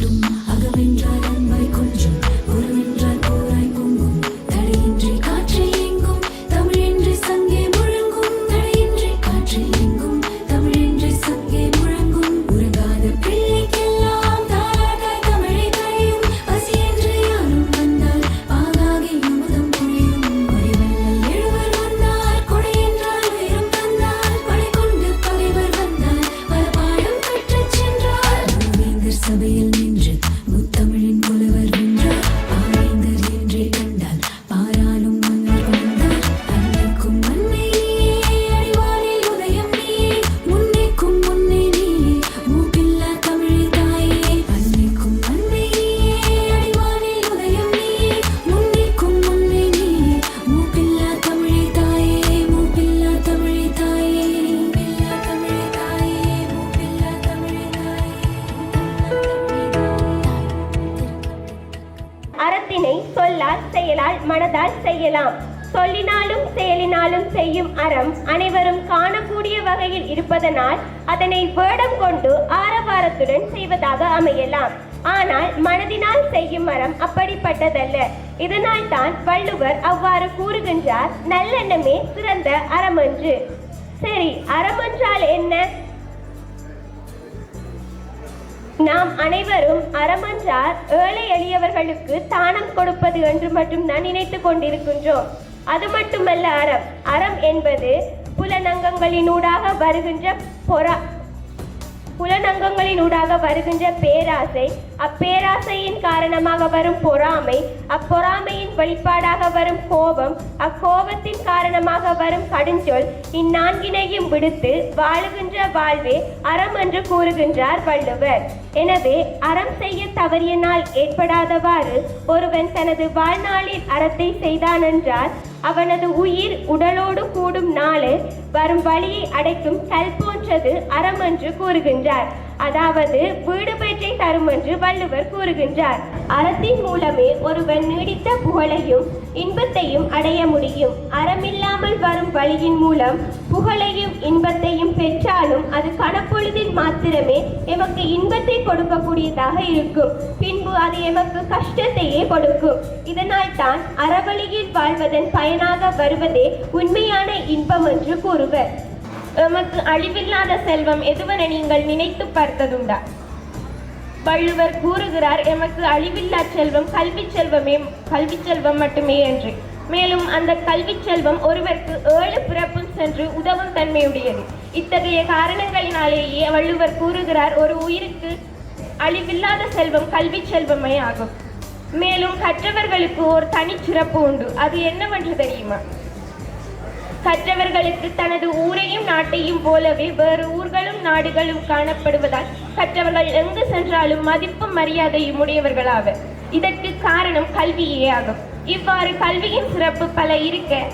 Hugging சொல்லால் செயலால் மனதால் செய்யலாம். சொல்லினாலும் செயலினாலும் செய்யும் அறம் அனைவரும் காணக்கூடிய வகையில் இருப்பதனால் அதனை வேடம் கொண்டு ஆரவாரத்துடன் செய்வதாக அமையலாம். ஆனால் மனதினால் செய்யும் மரம் அப்படிப்பட்டதல்ல. இதனால் தான் வள்ளுவர் அவ்வாறு கூறுகின்றார் நல்லெண்ணமே சிறந்த அறமன்று. சரி அறமென்றால் என்ன? நாம் அனைவரும் அறமன்றார் ஏழை எளியவர்களுக்கு தானம் கொடுப்பது என்று மட்டும்தான் நினைத்துக் கொண்டிருக்கின்றோம். அது மட்டுமல்ல அறம். அறம் என்பது புலனங்கங்களினூடாக வருகின்ற பொறா புலனங்கங்களினூடாக வருகின்ற பேராசை அப்பேராசையின் காரணமாக வரும் பொறாமை அப்பொறாமையின் வெளிப்பாடாக வரும் கோபம் அக்கோபத்தின் காரணமாக வரும் கடுஞ்சொல் இந்நான்கினையும் விடுத்து வாழுகின்ற வாழ்வே அறம் என்று கூறுகின்றார் வள்ளுவர். எனவே அறம் செய்ய தவறியனால் ஏற்படாதவாறு ஒருவன் தனது வாழ்நாளில் அறத்தை செய்தான் என்றால் அவனது உயிர் உடலோடு கூடும் நாளு வரும் வழியை அடைக்கும் கல் போன்றது அறம் என்று கூறுகின்றார். அதாவது வீடு பெற்றை தரும் என்று வள்ளுவர் கூறுகின்றார். அறத்தின் மூலமே ஒருவன் நீடித்த புகழையும் இன்பத்தையும் அடைய முடியும். அறமில்லாமல் வரும் வழியின் மூலம் புகழையும் இன்பத்தையும் பெற்றாலும் அது கணப்பொழுதில் மாத்திரமே எமக்கு இன்பத்தை கொடுக்கக்கூடியதாக இருக்கும். பின்பு அது எமக்கு கஷ்டத்தையே கொடுக்கும். இதனால் தான் அறவழியில் வாழ்வதன் பயனாக வருவதே உண்மையான இன்பம் என்று கூறுவர். எமக்கு அழிவில்லாத செல்வம் எதுவென நீங்கள் நினைத்து பார்த்ததுண்டா? வள்ளுவர் கூறுகிறார் எமக்கு அழிவில்லா செல்வம் கல்வி செல்வமே கல்வி செல்வம் மட்டுமே என்று. மேலும் அந்த கல்வி செல்வம் ஒருவருக்கு ஏழு பிறப்பும் சென்று உதவும் தன்மையுடையது. இத்தகைய காரணங்களினாலேயே வள்ளுவர் கூறுகிறார் ஒரு உயிருக்கு அழிவில்லாத செல்வம் கல்வி செல்வமே ஆகும். மேலும் கற்றவர்களுக்கு ஒரு தனிச்சிறப்பு உண்டு. அது என்னவென்று தெரியுமா? கற்றவர்களுக்கு தனது ஊரையும் நாட்டையும் போலவே வேறு ஊர்களும் நாடுகளும் காணப்படுவதால் கற்றவர்கள் எங்கு சென்றாலும் மதிப்பும் மரியாதையும் உடையவர்களாவர். இதற்கு காரணம் கல்வியே ஆகும். இவ்வாறு கல்வியின் சிறப்பு பல இருக்க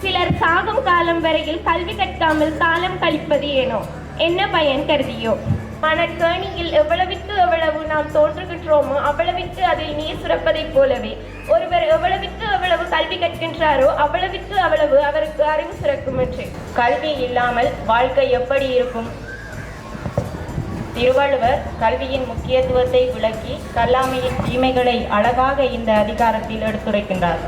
சிலர் சாகும் காலம் வரையில் கல்வி கற்காமல் காலம் கழிப்பது ஏனோ? என்ன பயன் கருதியோ? மனக்கேணியில் எவ்வளவிற்கு எவ்வளவு நாம் தோன்றுகின்றோமோ அவ்வளவிற்கு அதில் நீர் சுரப்பதைப் போலவே. ஒருவர் எவ்வளவிற்கு எவ்வளவு கல்வி கற்கின்றாரோ அவ்வளவிற்கு அவ்வளவு அவருக்கு அறிவு சுரக்கும் என்று. கல்வி இல்லாமல் வாழ்க்கை எப்படி இருக்கும்? திருவள்ளுவர் கல்வியின் முக்கியத்துவத்தை விளக்கி கல்லாமையின் தீமைகளை அழகாக இந்த அதிகாரத்தில் எடுத்துரைக்கின்றார்.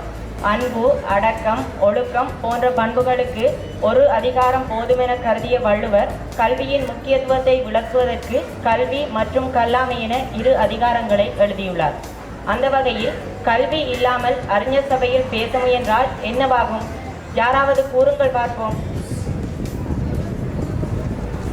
அன்பு அடக்கம் ஒழுக்கம் போன்ற பண்புகளுக்கு ஒரு அதிகாரம் போதுமென கருதிய வள்ளுவர் கல்வியின் முக்கியத்துவத்தை விளக்குவதற்கு கல்வி மற்றும் கல்லாமை என இரு அதிகாரங்களை எழுதியுள்ளார். அந்த வகையில் கல்வி இல்லாமல் அறிஞர் சபையில் பேச முயன்றால் என்னவாகும்? யாராவது கூறுங்கள் பார்ப்போம்.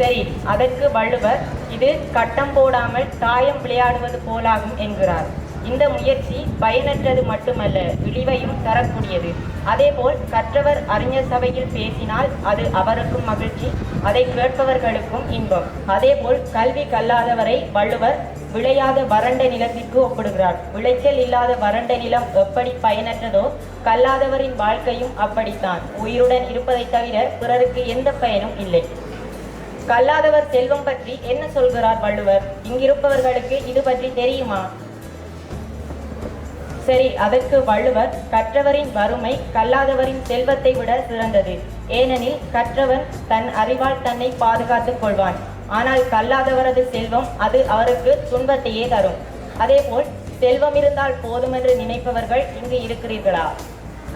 சரி அதற்கு வள்ளுவர் இது கட்டம் போடாமல் தாயம் விளையாடுவது போலாகும் என்கிறார். இந்த முயற்சி பயனற்றது மட்டுமல்ல விழிவையும் தரக்கூடியது. அதேபோல் கற்றவர் அறிஞர் சபையில் பேசினால் அது அவருக்கும் மகிழ்ச்சி அதை கேட்பவர்களுக்கும் இன்பம். அதேபோல் கல்வி கல்லாதவரை வள்ளுவர் விளையாத வறண்ட நிலத்திற்கு ஒப்பிடுகிறார். விளைச்சல் இல்லாத வறண்ட நிலம் எப்படி பயனற்றதோ கல்லாதவரின் வாழ்க்கையும் அப்படித்தான். உயிருடன் இருப்பதைத் தவிர பிறருக்கு எந்த பயனும் இல்லை. கல்லாதவர் செல்வம் பற்றி என்ன சொல்கிறார் வள்ளுவர்? இங்கிருப்பவர்களுக்கு இது பற்றி தெரியுமா? சரி அதற்கு வள்ளுவர் கற்றவரின் வறுமை கல்லாதவரின் செல்வத்தை விட சிறந்தது. ஏனெனில் கற்றவன் தன் அறிவால் தன்னை பாதுகாத்துக் கொள்வான். ஆனால் கல்லாதவரது செல்வம் அது அவருக்கு துன்பத்தையே தரும். அதேபோல் செல்வம் இருந்தால் போதுமென்று நினைப்பவர்கள் இங்கு இருக்கிறீர்களா?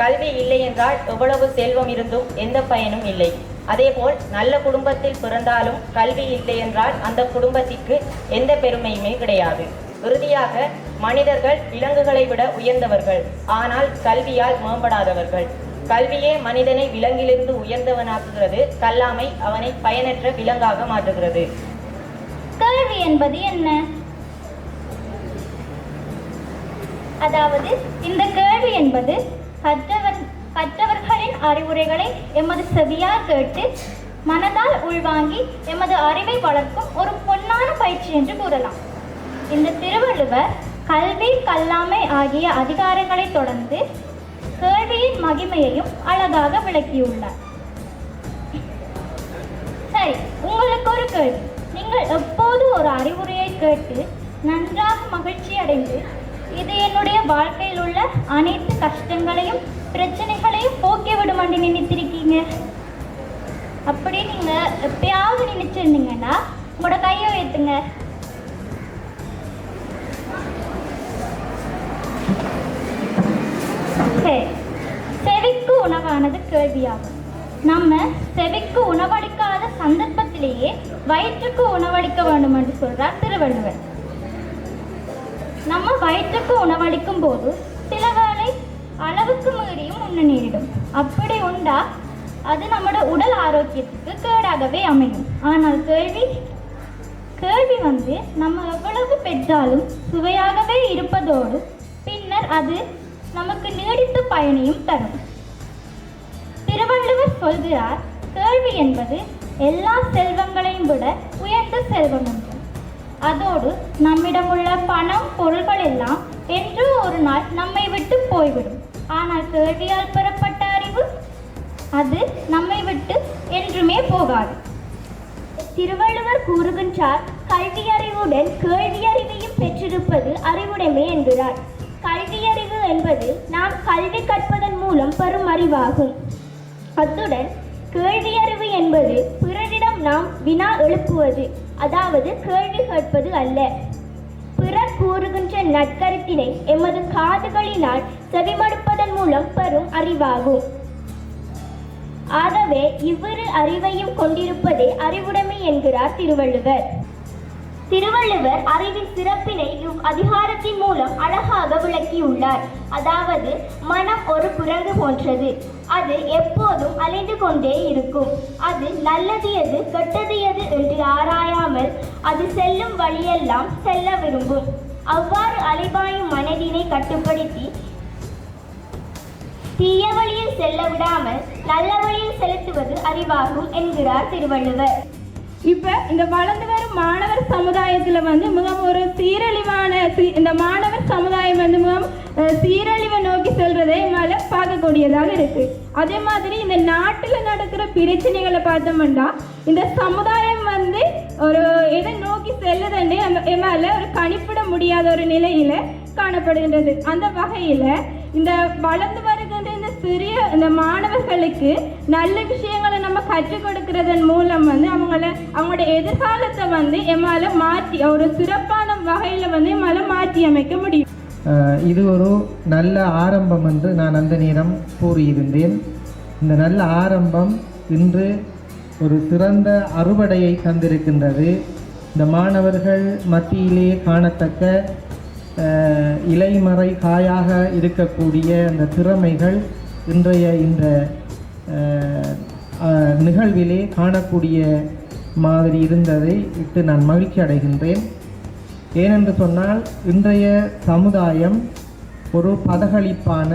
கல்வி இல்லை என்றால் எவ்வளவு செல்வம் இருந்தும் எந்த பயனும் இல்லை. அதேபோல் நல்ல குடும்பத்தில் பிறந்தாலும் கல்வி இல்லை என்றால் அந்த குடும்பத்திற்கு எந்த பெருமையுமே கிடையாது. இறுதியாக மனிதர்கள் விலங்குகளை விட உயர்ந்தவர்கள். ஆனால் கல்வியால் மேம்படாதவர்கள். கல்வியே மனிதனை விலங்கிலிருந்து உயர்ந்தவனாக்குகிறது. கல்லாமை அவனை பயனற்ற விலங்காக மாற்றுகிறது. கல்வி என்பது என்ன? அதாவது இந்த கேள்வி என்பது கற்றவர் கற்றவர்களின் அறிவுரைகளை எமது செவியால் கேட்டு மனதால் உள்வாங்கி எமது அறிவை வளர்க்கும் ஒரு பொன்னான பயிற்சி என்று கூறலாம். இந்த திருவள்ளுவர் கல்வி கல்லாமை ஆகிய அதிகாரங்களை தொடர்ந்து கேள்வியின் மகிமையையும் அழகாக விளக்கியுள்ளார். சரி உங்களுக்கு ஒரு கேள்வி. நீங்கள் எப்போது ஒரு அறிவுரையை கேட்டு நன்றாக மகிழ்ச்சி அடைந்து இது என்னுடைய வாழ்க்கையில் உள்ள அனைத்து கஷ்டங்களையும் பிரச்சனைகளையும் போக்கிவிடும் என்று நினைத்திருக்கீங்க? அப்படி நீங்க எப்பயாவது நினைச்சிருந்தீங்கன்னா உங்களோட கையை உயர்த்துங்க. சரி செவிக்கு உணவானது கேள்வியாகும். நம்ம செவிக்கு உணவளிக்காத சந்தர்ப்பத்திலேயே வயிற்றுக்கு உணவளிக்க வேண்டும் என்று சொல்றார் திருவள்ளுவர். நம்ம வயிற்றுக்கு உணவளிக்கும் போது சில வேளை அளவுக்கு மீறியும் உண்ண நேரிடும். அப்படி உண்டா? அது நம்மளோட உடல் ஆரோக்கியத்துக்கு கேடாகவே அமையும். ஆனால் கேள்வி கேள்வி வந்து நம்ம எவ்வளவு பெற்றாலும் சுவையாகவே இருப்பதோடு பின்னர் அது நமக்கு நீடித்த பயனையும் தரும். திருவள்ளுவர் சொல்கிறார் கேள்வி என்பது எல்லா செல்வங்களையும் விட உயர்ந்த செல்வம் என்று அதோடு நம்மிடம் உள்ள பணம் பொருள்கள் எல்லாம் என்று ஒரு நாள் நம்மை விட்டு போய்விடும். ஆனால் கேள்வியால் பெறப்பட்ட அறிவு? அது நம்மை விட்டு என்றுமே போகாது. திருவள்ளுவர் கூறுகின்றார் கல்வியறிவுடன் கேள்வியறிவையும் பெற்றிருப்பது அறிவுடைமை என்கிறார். என்பது நாம் கல்வி கற்பதன் மூலம் பெறும் அறிவாகும். அத்துடன் கேள்வியறிவு என்பது பிறரிடம் நாம் வினா எழுப்புவது அதாவது கேள்வி கேட்பது அல்ல. பிறர் கூறுகின்ற நற்கருத்தினை எமது காதுகளினால் செவிமடுப்பதன் மூலம் பெறும் அறிவாகும். ஆகவே இவ்விரு அறிவையும் கொண்டிருப்பதே அறிவுடைமை என்கிறார் திருவள்ளுவர். திருவள்ளுவர் அறிவின் சிறப்பினை இவ் அதிகாரத்தின் மூலம் அழகாக விளக்கியுள்ளார். அதாவது மனம் ஒரு குரங்கு போன்றது. அது எப்போதும் அலைந்து கொண்டே இருக்கும். அது நல்லது எது கெட்டது எது என்று ஆராயாமல் அது செல்லும் வழியெல்லாம் செல்ல விரும்பும். அவ்வாறு அலைபாயும் மனதினை கட்டுப்படுத்தி தீய வழியில் செல்ல விடாமல் நல்ல வழியில் செலுத்துவது அறிவாகும் என்கிறார் திருவள்ளுவர். இப்போ இந்த வளர்ந்து வரும் மாணவர் சமுதாயத்தில் வந்து மிகவும் ஒரு சீரழிவான இந்த மாணவர் சமுதாயம் வந்து மிகவும் சீரழிவை நோக்கி செல்றதை மேல பார்க்கக்கூடியதாக இருக்கு. அதே மாதிரி இந்த நாட்டில் நடக்கிற பிரச்சனைகளை பார்த்தோம்னா இந்த சமுதாயம் வந்து ஒரு எதை நோக்கி செல்லுதுன்னு என்னால் மேல ஒரு கணிப்பிட முடியாத ஒரு நிலையில காணப்படுகின்றது. அந்த வகையில இந்த வளர்ந்து வருகின்ற சிறிய இந்த மாணவர்களுக்கு நல்ல விஷயங்களை நம்ம கற்றுக் கொடுக்கறதன் மூலம் வந்து அவங்கள அவங்களோட எதிர்காலத்தை வந்து எம்மால மாற்றி ஒரு சிறப்பான வகையில வந்து எம்மால மாற்றி அமைக்க முடியும். இது ஒரு நல்ல ஆரம்பம் என்று நான் அந்த நேரம் கூறியிருந்தேன். இந்த நல்ல ஆரம்பம் இன்று ஒரு சிறந்த அறுவடையை தந்திருக்கின்றது. இந்த மாணவர்கள் மத்தியிலே காணத்தக்க இலைமறை காயாக இருக்கக்கூடிய அந்த திறமைகள் இன்றைய இந்த நிகழ்விலே காணக்கூடிய மாதிரி இருந்ததை இட்டு நான் மகிழ்ச்சி அடைகின்றேன். ஏனென்று சொன்னால் இன்றைய சமுதாயம் ஒரு பதகளிப்பான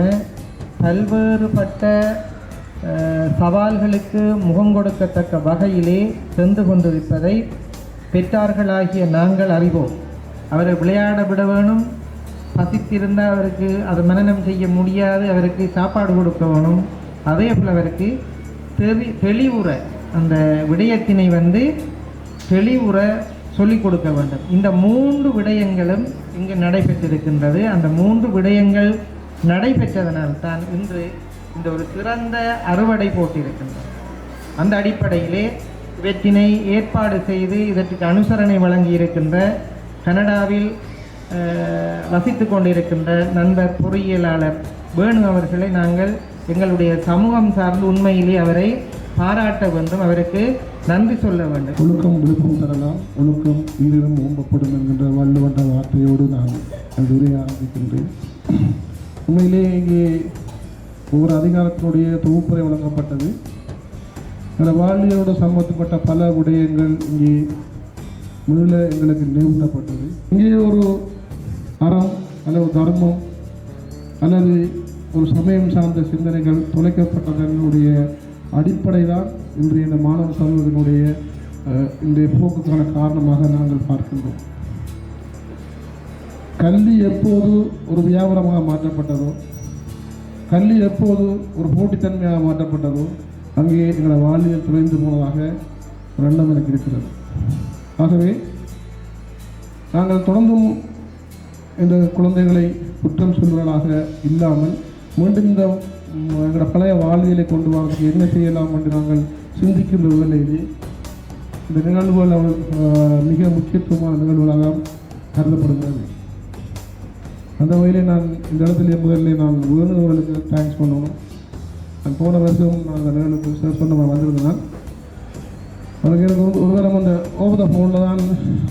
பல்வேறுபட்ட சவால்களுக்கு முகம் கொடுக்கத்தக்க வகையிலே சென்று கொண்டிருப்பதை பெற்றார்களாகிய நாங்கள் அறிவோம். அவரை விளையாட விட வேணும் பசித்திருந்தால் அவருக்கு அதை மனநம் செய்ய முடியாது அவருக்கு சாப்பாடு கொடுக்கணும் அதே போல் அவருக்கு தெளி தெளிவுற அந்த விடயத்தினை வந்து தெளிவுற சொல்லிக் கொடுக்க வேண்டும். இந்த மூன்று விடயங்களும் இங்கு நடைபெற்றிருக்கின்றது. அந்த மூன்று விடயங்கள் நடைபெற்றதனால் தான் இன்று இந்த ஒரு சிறந்த அறுவடை போட்டிருக்கின்றது. அந்த அடிப்படையிலே இவற்றினை ஏற்பாடு செய்து இதற்கு அனுசரணை வழங்கி இருக்கின்ற கனடாவில் வசித்து கொண்டிருக்கின்ற நண்பர் பொறியியலாளர் வேணு அவர்களை நாங்கள் எங்களுடைய சமூகம் சார்ந்து உண்மையிலே அவரை பாராட்ட வேண்டும். அவருக்கு நன்றி சொல்ல வேண்டும். ஒழுக்கம் விழுப்பம் தரலாம். ஒழுக்கம் உயிரிலும் ஓம்பப்படும் என்கின்ற வள்ளுவன்ற வார்த்தையோடு நான் அந்த உரையை ஆரம்பிக்கின்றேன். உண்மையிலே இங்கே ஒவ்வொரு அதிகாரத்தினுடைய தொகுப்புரை வழங்கப்பட்டது. அந்த வாழ்வியலோடு சம்பந்தப்பட்ட பல விடயங்கள் இங்கே முழுல எங்களுக்கு நிறுவனப்பட்டது இங்கே ஒரு அறம் அல்லது தர்மம் அல்லது ஒரு சமயம் சார்ந்த சிந்தனைகள் தொலைக்கப்பட்டதனுடைய அடிப்படை தான் இன்றைய இந்த மாணவ சமூகத்தினுடைய இன்றைய போக்குக்கான காரணமாக நாங்கள் பார்க்கின்றோம். கல்வி எப்போது ஒரு வியாபாரமாக மாற்றப்பட்டதோ கல்வி எப்போது ஒரு போட்டித்தன்மையாக மாற்றப்பட்டதோ அங்கே எங்களை வாழ்வியல் துளைந்து போனதாக ஒரு எண்ணம் எனக்கு இருக்கிறது. ஆகவே நாங்கள் தொடர்ந்தும் இந்த குழந்தைகளை குற்றம் சொல்வர்களாக இல்லாமல் மீண்டும் இந்த எங்களோட பழைய வாழ்வியலை கொண்டு வாங்க என்ன செய்யலாம் என்று நாங்கள் சிந்திக்கின்ற வேளையிலே இந்த நிகழ்வுகள் அவள், மிக முக்கியத்துவமான நிகழ்வுகளாக கருதப்படுகிறது. அந்த வகையிலே நான் இந்த இடத்துல முதல்ல நான் உயர்ந்தவர்களுக்கு தேங்க்ஸ் பண்ணணும் நான் போன வருஷம் நான் அந்த நிகழ்வுக்கு சார் சொன்ன வந்திருந்தேன். அதுக்கு எனக்கு ஒரு ஒரு தரம் அந்த ஓபத ஃபோனில் தான்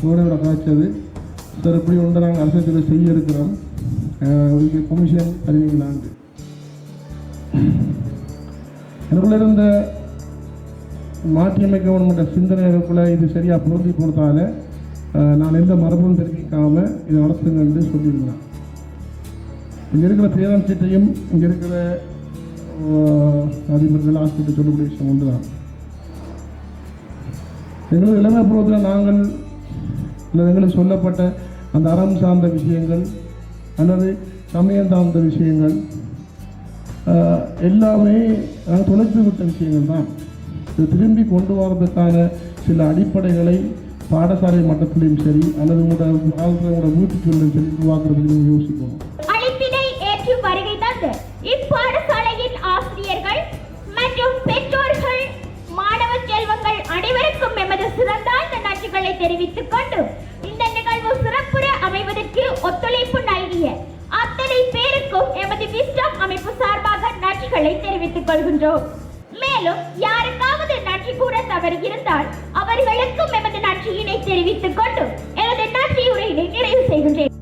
உடனே காய்ச்சது. சார் ஒன்று நாங்கள் அரசாங்கத்தில் செய்ய இருக்கிறோம். ஆஹ், இதுக்கு கமிஷன் அறிவிங்களான்ட்டு எனக்குள்ள இருந்த மாற்றியமைக்க சிந்தனை எனக்குள்ள இது சரியாக பொருந்தி கொடுத்தால நான் எந்த மரபும் தெரிவிக்காமல் இதை நடத்துங்க என்று சொல்லியிருந்தேன். இங்கே இருக்கிற பேரன் சீட்டையும் இங்கே இருக்கிற அதிபர்கள் ஆசிரியர் சொல்லக்கூடிய விஷயம் ஒன்று தான் எங்களது இளமை பருவத்தில் நாங்கள் இல்லை எங்களுக்கு சொல்லப்பட்ட அந்த அறம் சார்ந்த விஷயங்கள் அல்லது சமயம் சார்ந்த விஷயங்கள் எல்லாமே நாங்கள் தொலைத்து விட்ட விஷயங்கள் தான். இது திரும்பி கொண்டு வரதுக்கான சில அடிப்படைகளை பாடசாலை மட்டத்திலையும் சரி அல்லது உங்களோட உங்களோட வீட்டுக்குள்ளும் சரி உருவாக்குறதுக்கு நீங்கள் யோசிக்கணும். அழைப்பினை ஏற்று வருகை தந்து இப்பாடசாலையின் ஆசிரியர்கள் மற்றும் பெற்றோர்கள் மாணவ செல்வங்கள் அனைவருக்கும் எமது சிறந்தாழ்ந்த நன்றிகளை தெரிவித்துக் கொண்டு அமைவதற்கு ஒத்துழைப்பு நல்கிய அத்தனை பேருக்கும் எமது விஸ்டம் அமைப்பு சார்பாக நன்றிகளை தெரிவித்துக் கொள்கின்றோம். மேலும் யாருக்காவது நன்றி கூற தவறு இருந்தால் அவர்களுக்கும் எமது நன்றியினை தெரிவித்துக் கொண்டு எனது நன்றி உரையினை நிறைவு செய்கின்றேன்.